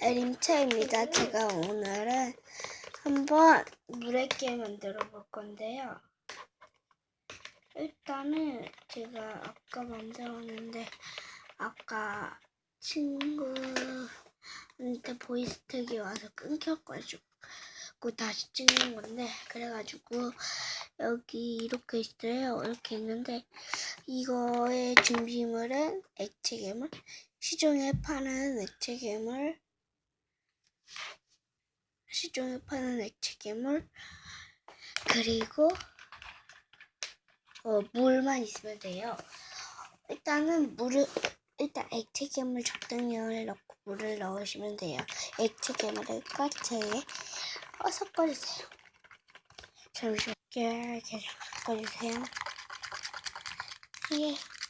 에림차입니다. 제가 오늘은 한번 물에게 만들어 볼 건데요. 일단은 제가 아까 만들었는데 아까 친구한테 보이스택이 와서 끊겨가지고 다시 찍는 건데 그래가지고 여기 이렇게 있어요. 이렇게 있는데 이거의 준비물은 액체 괴물, 시중에 파는 액체 괴물, 시중에 파는 액체 괴물, 그리고 어, 물만 있으면 돼요. 일단은 물을 일단 액체 괴물 적당량을 넣고 물을 넣으시면 돼요. 액체 괴물을 까체에 어, 섞어주세요. 잠시만 계속 섞어주세요. 예.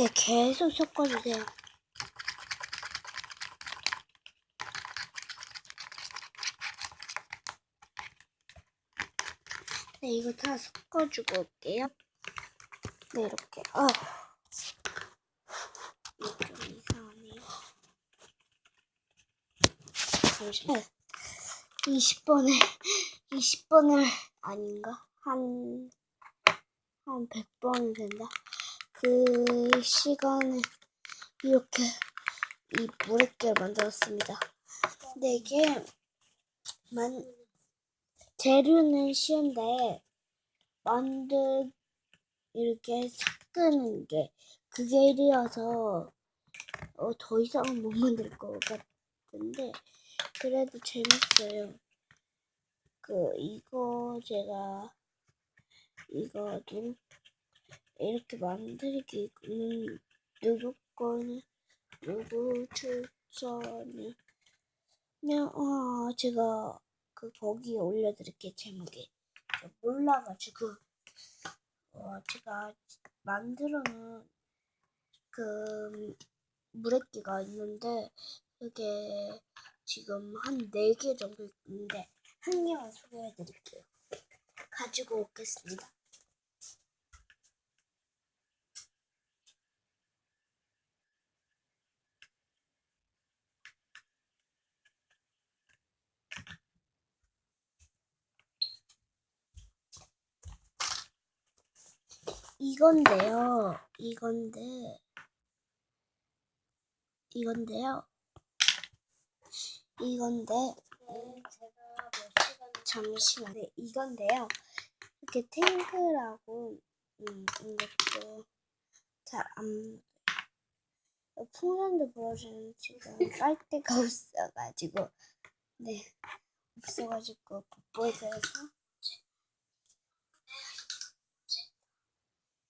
예, 계속 섞어주세요. 네, 이거 다 섞어주고 올게요. 네, 이렇게. 아, 이거 좀 이상하네요. 잠시만. 20번에, 20번을, 아닌가? 한, 한 100번은 된다. 그 시간에 이렇게 이 물액계를 만들었습니다. 근데 이게 만 재료는 쉬운데 만들 이렇게 섞는 게 그게 일이어서 어, 더 이상은 못 만들 것 같은데 그래도 재밌어요. 그 이거 제가 이거 누 이렇게 만들기는 누구 거는 누구 추천이면 어 제가 그 거기에 올려드릴게요 제목에. 저 몰라가지고. 어 제가 만들어놓은 그 물액기가 있는데 그게 지금 한 네 개 정도 있는데 한 개만 소개해드릴게요. 가지고 오겠습니다. 이건데요. 이건데 이건데요. 이건데 잠시만요. 네, 이건데요. 이렇게 탱글하고 음, 이것도 잘안 풍선도 불어주는 지금 빨대가 없어가지고 네 없어가지고 못 보여드려서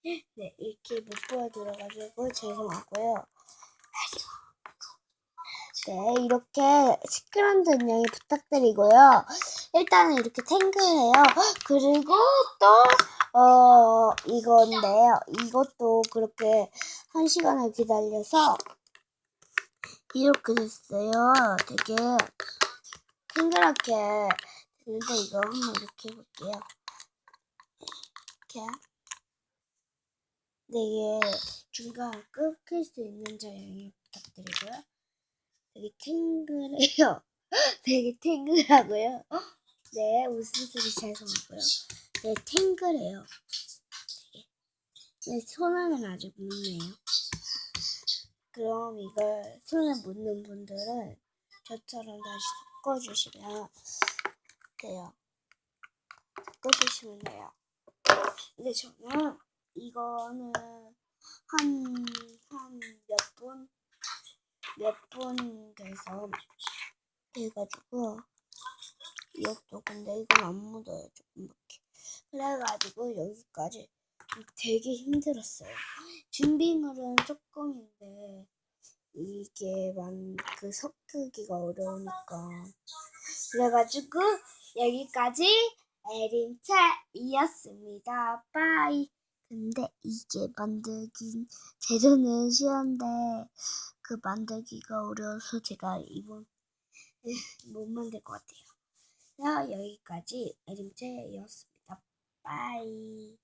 네, 이렇게 못 보여드려가지고 죄송하고요. 네, 이렇게 시끄러운 양해 부탁드리고요. 일단은 이렇게 탱글해요. 그리고 또, 어, 이건데요. 이것도 그렇게 한 시간을 기다려서 이렇게 됐어요. 되게 탱글하게 됐는데 이거 한번 이렇게 해볼게요. 이렇게. 네, 이게 중간 끊길 수 있는 점 양해 부탁드리고요. 되게 탱글해요. 되게 탱글하고요. 네, 웃음소리 죄송하고요. 네, 탱글해요. 되게. 네, 손안은 아직 묻네요. 그럼 이걸 손에 묻는 분들은 저처럼 다시 섞어주시면 돼요. 섞어주시면 돼요. 근데 저는 이거는 한, 한 몇 분, 몇 분 돼서 해가지고, 이것도 근데 이건 안 묻어요, 조금밖에. 그래가지고 여기까지 되게 힘들었어요. 준비물은 조금인데, 이게 만, 그 섞기가 어려우니까. 그래가지고, 여기까지 에린차이었습니다. 빠이. 근데 이게 만들긴 재료는 쉬운데 그 만들기가 어려워서 제가 이번 못 만들 것 같아요. 자 여기까지 에림체였습니다. 빠이.